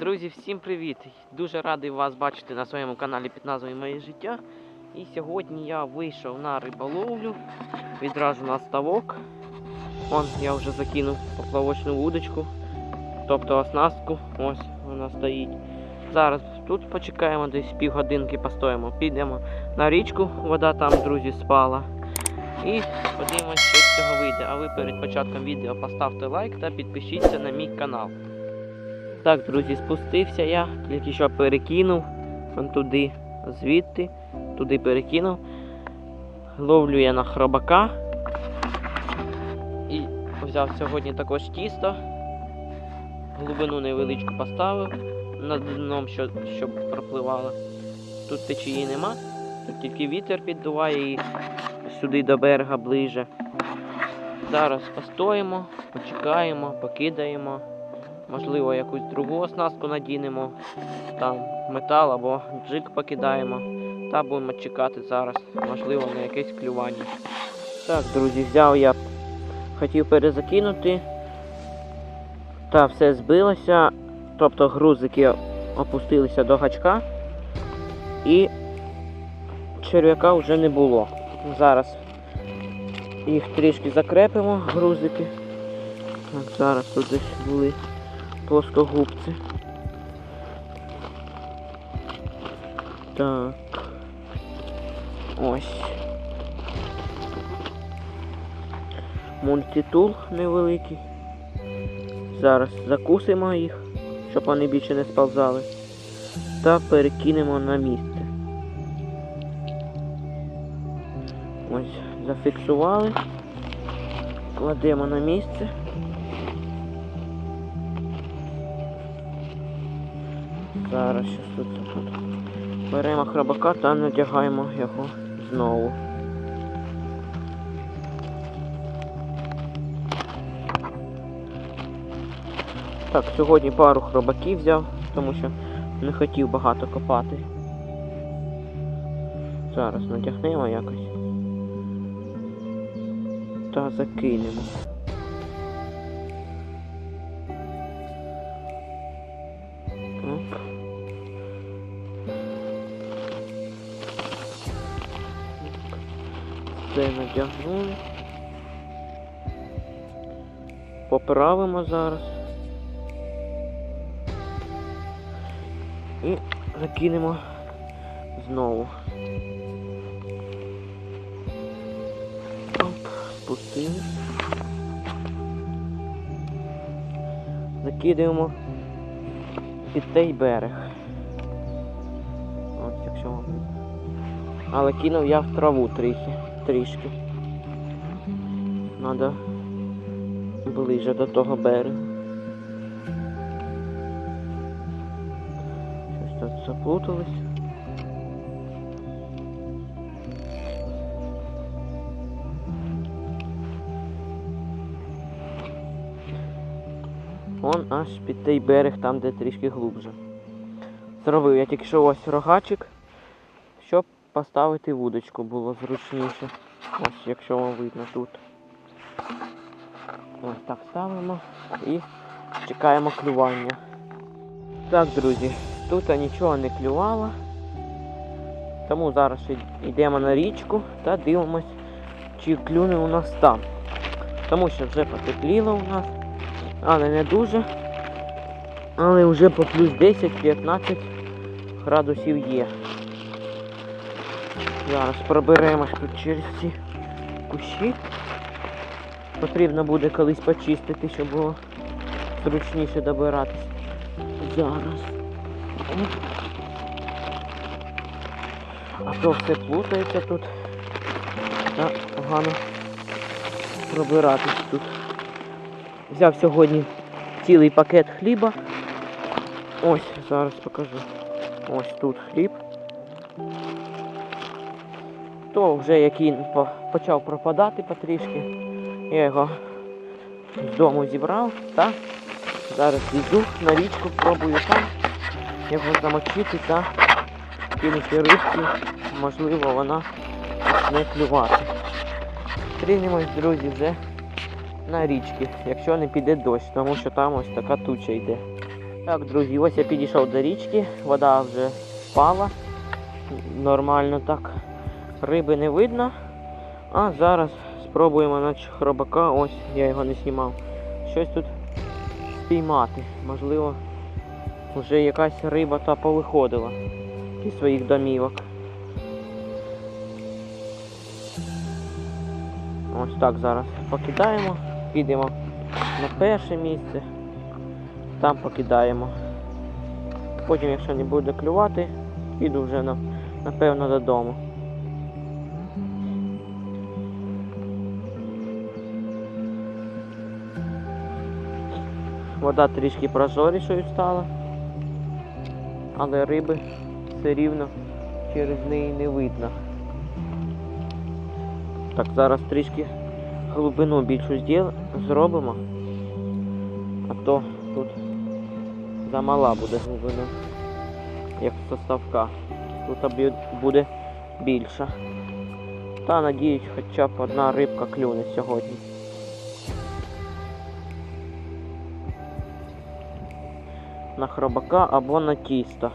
Друзі, всім привіт! Дуже радий вас бачити на своєму каналі під назвою Моє життя. І сьогодні я вийшов на риболовлю, відразу на ставок. Вон я вже закинув поплавочну вудочку, тобто оснастку, ось вона стоїть. Зараз тут почекаємо, десь півгодинки постоїмо. Підемо на річку, вода там, друзі, спала. І подивимось, що з цього вийде. А ви перед початком відео поставте лайк та підпишіться на мій канал. Так, друзі, спустився я, тільки що перекинув туди, звідти, туди перекинув. Ловлю я на хробака. І взяв сьогодні також тісто. Глибину невеличку поставив над дном, щоб пропливало. Тут течії нема, тут тільки вітер піддуває і сюди до берега ближе. Зараз постоїмо, почекаємо, покидаємо. Можливо, якусь другу оснастку надінемо, там метал або джик покидаємо. Та будемо чекати зараз, можливо, на якесь клювання. Так, друзі, взяв я, хотів перезакинути. Та все збилося. Тобто грузики опустилися до гачка і черв'яка вже не було. Зараз їх трішки закрепимо, грузики. Так, зараз тут десь були плоскогубці. Так. Ось. Мультитул невеликий. Зараз закусимо їх, щоб вони більше не сповзали. Та перекинемо на місце. Ось, зафіксували. Кладемо на місце. Зараз щось тут, тут. Беремо храбака та надягаємо його знову. Так, сьогодні пару хробаків взяв, тому що не хотів багато копати. Зараз надягнемо якось. Та закинемо. Оп. Все надягнули. Поправимо зараз. І закинемо знову. Оп, спустили. Закидаємо під той берег. Ось якщо вам. Але кинув я в траву трохи, трішки. Надо ближе до того берегу. Щось тут заплутались. Вон аж під той берег, там де трішки глубже. Зробив я тільки що ось рогачик, поставити вудочку було зручніше. Ось якщо вам видно тут. Ось так ставимо і чекаємо клювання. Так, друзі, тут нічого не клювало. Тому зараз йдемо на річку та дивимось, чи клюне у нас там. Тому що вже потепліло у нас, але не дуже. Але вже по плюс 10-15 градусів є. Зараз проберемось тут через ці кущі. Потрібно буде колись почистити, щоб було зручніше добиратись. Зараз. А то все плутається тут. Та погано пробиратись тут. Взяв сьогодні цілий пакет хліба. Ось, зараз покажу. Ось тут хліб. То вже який по- почав пропадати потрішки. Я його з дому зібрав та зараз йду на річку, пробую там його замочити та кинути рибці. Можливо, вона почне клювати. Зустрінемось, друзі, вже на річці, якщо не піде дощ, тому що там ось така туча йде. Так, друзі, ось я підійшов до річки, вода вже впала. Нормально так. Риби не видно. А зараз спробуємо на хробака, ось я його не знімав. Щось тут спіймати. Можливо, вже якась риба та повиходила із своїх домівок. Ось так зараз покидаємо, підемо на перше місце, там покидаємо. Потім, якщо не буде клювати, піду вже напевно додому. Вода трішки прозорішою стала, але риби все рівно через неї не видно. Так, зараз трішки глибину більшу зробимо, а то тут замала буде глибина, як составка. Тут буде більша. Та надіюсь, хоча б одна рибка клюне сьогодні. На хробака або на тісто.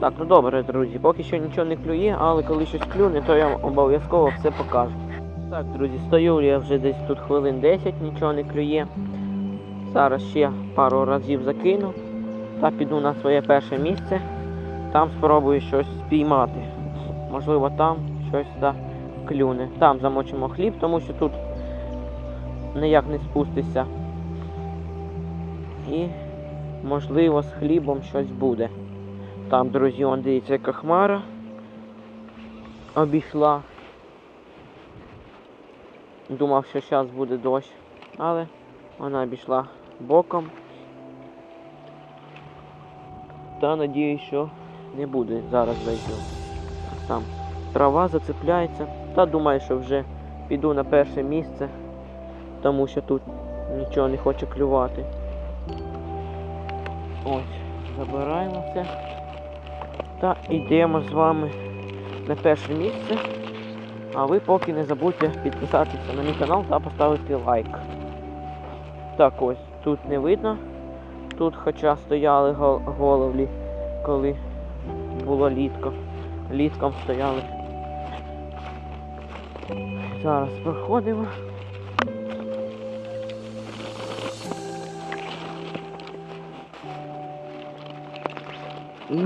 Так, ну добре, друзі, поки що нічого не клює, але коли щось клюне, то я обов'язково все покажу. Так, друзі, стою я вже десь тут хвилин 10, нічого не клює. Зараз ще пару разів закину та піду на своє перше місце. Там спробую щось спіймати. Можливо, там щось да, клюне. Там замочимо хліб, тому що тут ніяк не спуститься. І можливо з хлібом щось буде. Там, друзі, он дивіться, яка хмара обійшла. Думав, що зараз буде дощ, але вона обійшла боком. Та надіюсь, що не буде зараз дощу. Там трава зацепляється. Та думаю, що вже піду на перше місце, тому що тут нічого не хоче клювати. Ось, забираємо це. Та йдемо з вами на перше місце. А ви поки не забудьте підписатися на мій канал та поставити лайк. Так ось, тут не видно. Тут хоча стояли головлі, коли було літко. Літком стояли. Зараз проходимо. І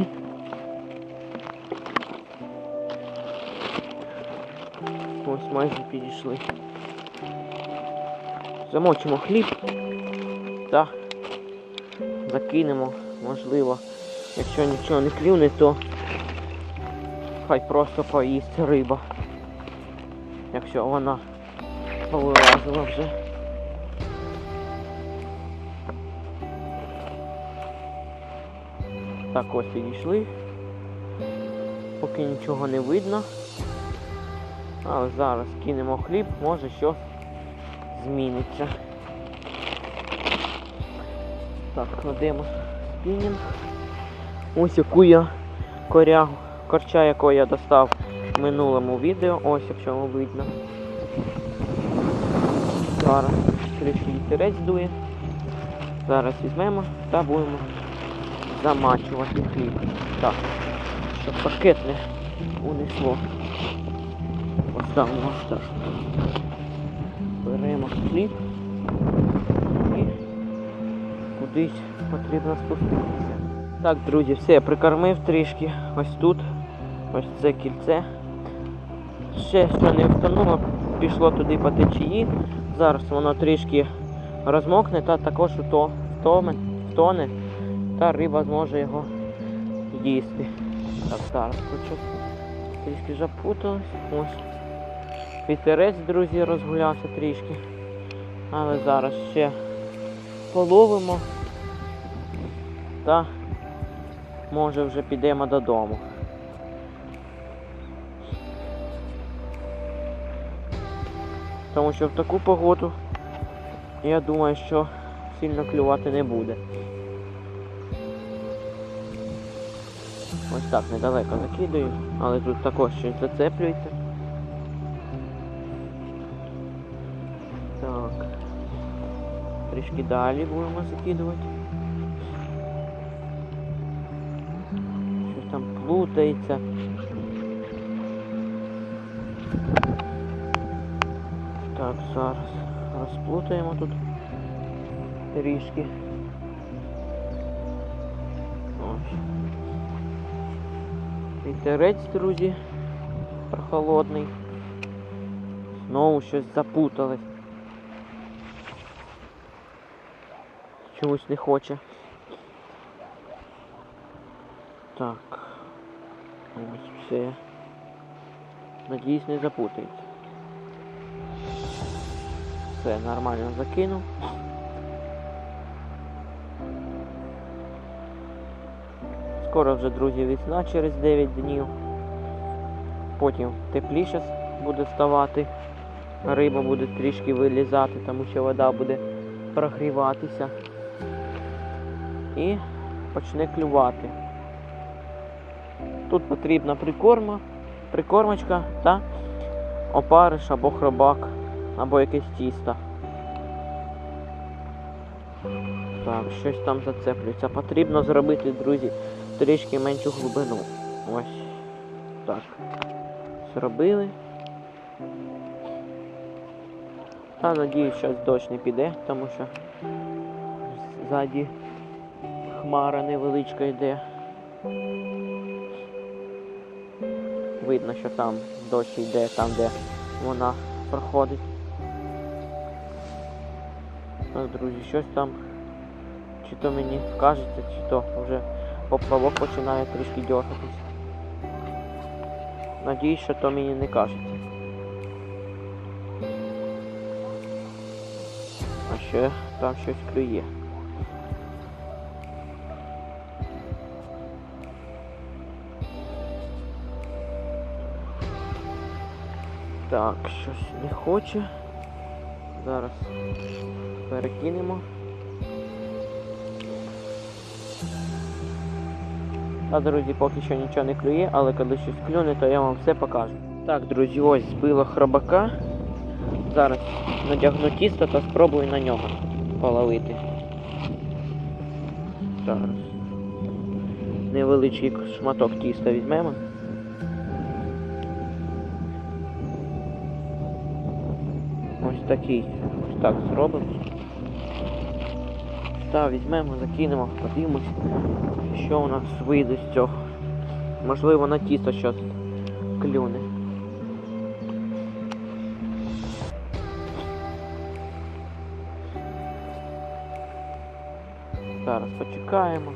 Ось майже підійшли. Замочимо хліб та закинемо, можливо, якщо нічого не клюне, то хай просто поїсть риба. Якщо вона повилазила вже. Так ось підійшли. Поки нічого не видно. Але зараз кинемо хліб, може щось зміниться. Так, кладемо спінінг. Ось яку я корягу, корча якого я достав в минулому відео, ось якщо вам видно. Зараз трішки вітерець дує. Зараз візьмемо та будемо замачувати хліб. Так, щоб пакет не унесло. Поставимо ось так. Беремо хліб кудись потрібно спуститися. Так, друзі, все, я прикормив трішки ось тут. Ось це кільце. Ще що не втонуло, пішло туди по течії. Зараз воно трішки розмокне та також уто, втоме, втоне, та риба зможе його їсти. Так, зараз хочу трішки запуталось. Ось. Вітерець, друзі, розгулявся трішки. Але зараз ще половимо та може вже підемо додому. Тому що в таку погоду я думаю, що сильно клювати не буде. Ось так недалеко закидаю, але тут також щось зацеплюється. Так. Трішки далі будемо закидувати. Плутається. Так, зараз розплутаємо тут трішки. Ось. Вітерець, друзі, прохолодний. Знову щось запуталось. Чомусь не хоче. Так. Ось все. Надіюсь, не запутається. Все, нормально закинув. Скоро вже, друзі, весна через 9 днів. Потім тепліше буде ставати. Риба буде трішки вилізати, тому що вода буде прогріватися. І почне клювати. Тут потрібна прикорма, прикормочка та опариш або хробак, або якесь тісто. Так, щось там зацеплюється. Потрібно зробити, друзі, трішки меншу глибину. Ось. Так. Зробили. Та надіюсь, що дощ не піде, тому що ззаді хмара невеличка йде. Видно, що там дощ йде, там де вона проходить. Так, друзі, щось там чи то мені кажеться, чи то вже поплавок починає трішки дергатись. Надіюсь, що то мені не кажеться. А ще там щось клює. Так, щось не хоче. Зараз перекинемо. А, друзі, поки що нічого не клює, але коли щось клюне, то я вам все покажу. Так, друзі, ось збило хробака. Зараз надягну тісто та спробую на нього половити. Зараз. Невеличкий шматок тіста візьмемо. Такий. Ось так зробимо. Так, візьмемо, закинемо, подивимось, що у нас вийде з цього. Можливо, на тісто щось клюне. Зараз почекаємо.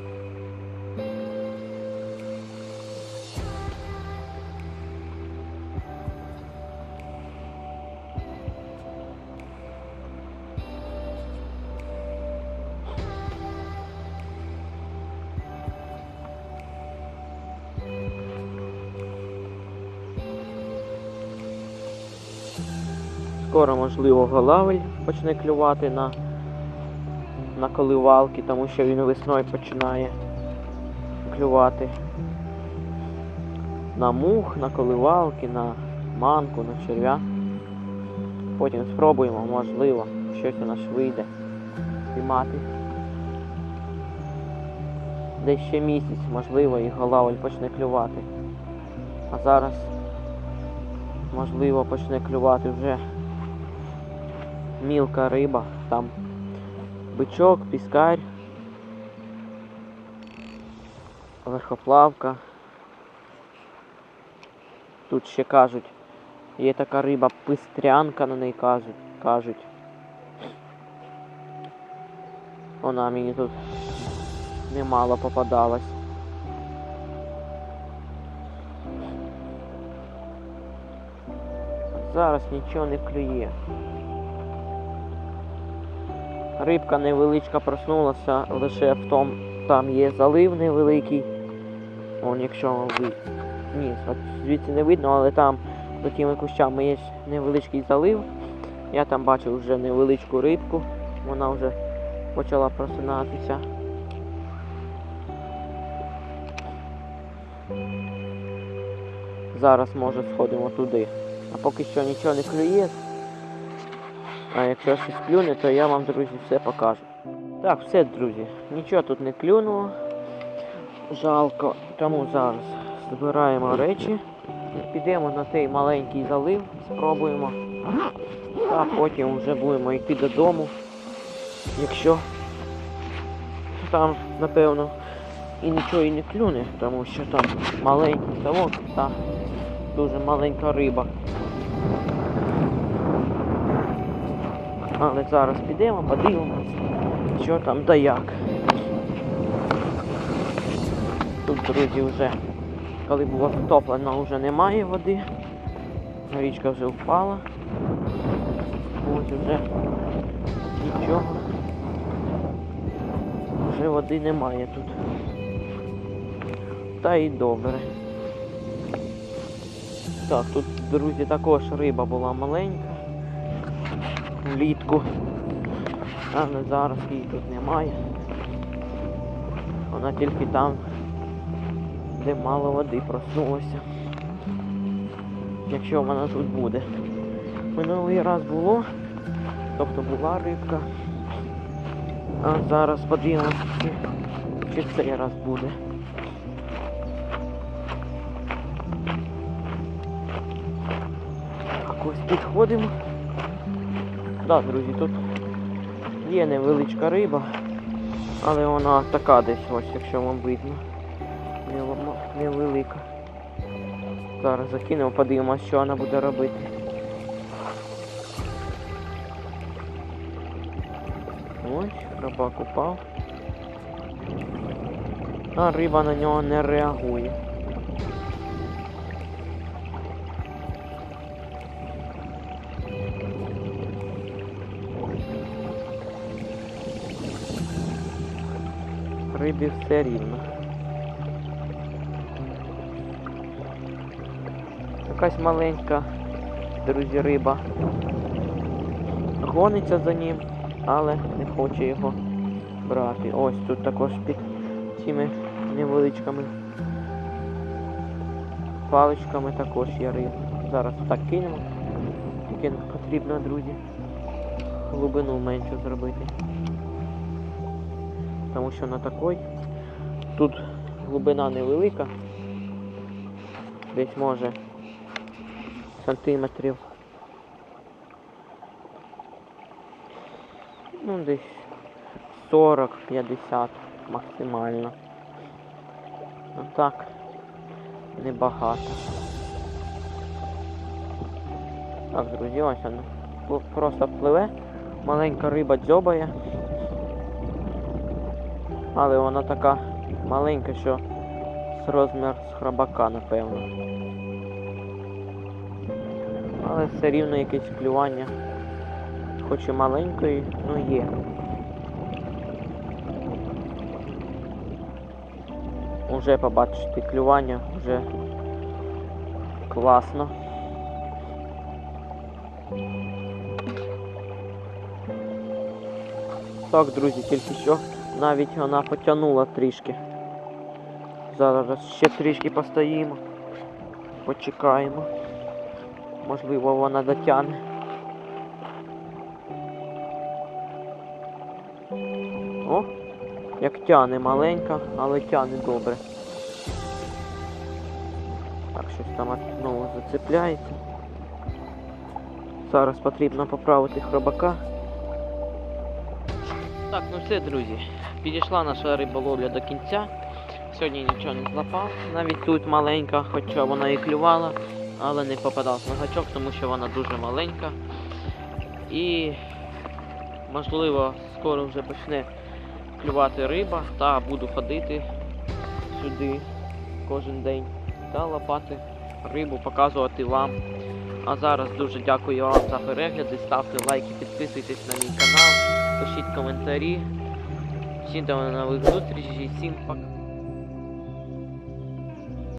Скоро, можливо, голавель почне клювати на, на коливалки, тому що він весною починає клювати. На мух, на коливалки, на манку, на черв'я. Потім спробуємо, можливо, щось у нас вийде спіймати. Десь ще місяць, можливо, і голавель почне клювати. А зараз, можливо, почне клювати вже мілка риба, там бичок, піскарь, верхоплавка. Тут ще кажуть, є така риба пистрянка на неї кажуть. кажуть. Вона мені тут немало попадалась. Зараз нічого не клює. Рибка невеличка проснулася, лише в тому, там є залив невеликий. Вон, якщо ви... Ні, звідси не видно, але там за тими кущами є невеличкий залив. Я там бачив вже невеличку рибку. Вона вже почала просинатися. Зараз може сходимо туди. А поки що нічого не клює. А якщо щось клюне, то я вам, друзі, все покажу. Так, все, друзі, нічого тут не клюнуло. Жалко, тому зараз збираємо речі. Підемо на той маленький залив, спробуємо. А потім вже будемо йти додому. Якщо там, напевно, і нічого і не клюне, тому що там маленький ставок та дуже маленька риба. Але зараз підемо, подивимось, що там да як. Тут, друзі, вже коли було втоплено, вже немає води. Річка вже впала. Ось вже нічого. Вже води немає тут. Та й добре. Так, тут, друзі, також риба була маленька. Влітку. Але зараз її тут немає. Вона тільки там, де мало води проснулася. Якщо вона тут буде. Минулий раз було, тобто була рибка. А зараз подивимося, чи цей раз буде. Так, ось підходимо. Так, друзі, тут є невеличка риба, але вона така десь ось, якщо вам видно. Невелика. Зараз закинемо, подивимося, що вона буде робити. Ось, рибак упав. А риба на нього не реагує. Рибі все рівно. Якась маленька, друзі, риба. Гониться за ним, але не хоче його брати. Ось тут також під цими невеличкими паличками також є риба. Зараз так кинемо. Тільки потрібно, друзі, глибину меншу зробити. Тому що на такой тут глибина невелика. Десь може сантиметрів. Ну, десь 40-50 максимально. Ну так, небагато. Так, друзі, ось воно. Просто пливе. Маленька риба дзьобає. Але вона така маленька, що з розмір з храбака, напевно. Але все рівно якесь клювання. Хоч і маленької, ну є. Уже побачити клювання, вже класно. Так, друзі, тільки що навіть вона потягнула трішки. Зараз ще трішки постоїмо. Почекаємо. Можливо, вона дотягне. О, як тяне маленька, але тяне добре. Так, щось там знову зацепляється. Зараз потрібно поправити хробака. Так, ну все, друзі. Підійшла наша риболовля до кінця. Сьогодні нічого не злапав. Навіть тут маленька, хоча вона і клювала, але не попадався на гачок, тому що вона дуже маленька. І можливо скоро вже почне клювати риба, та буду ходити сюди кожен день та лопати рибу, показувати вам. А зараз дуже дякую вам за перегляди. Ставте лайки, підписуйтесь на мій канал, пишіть коментарі. Всім до нових зустрічей, всім пока.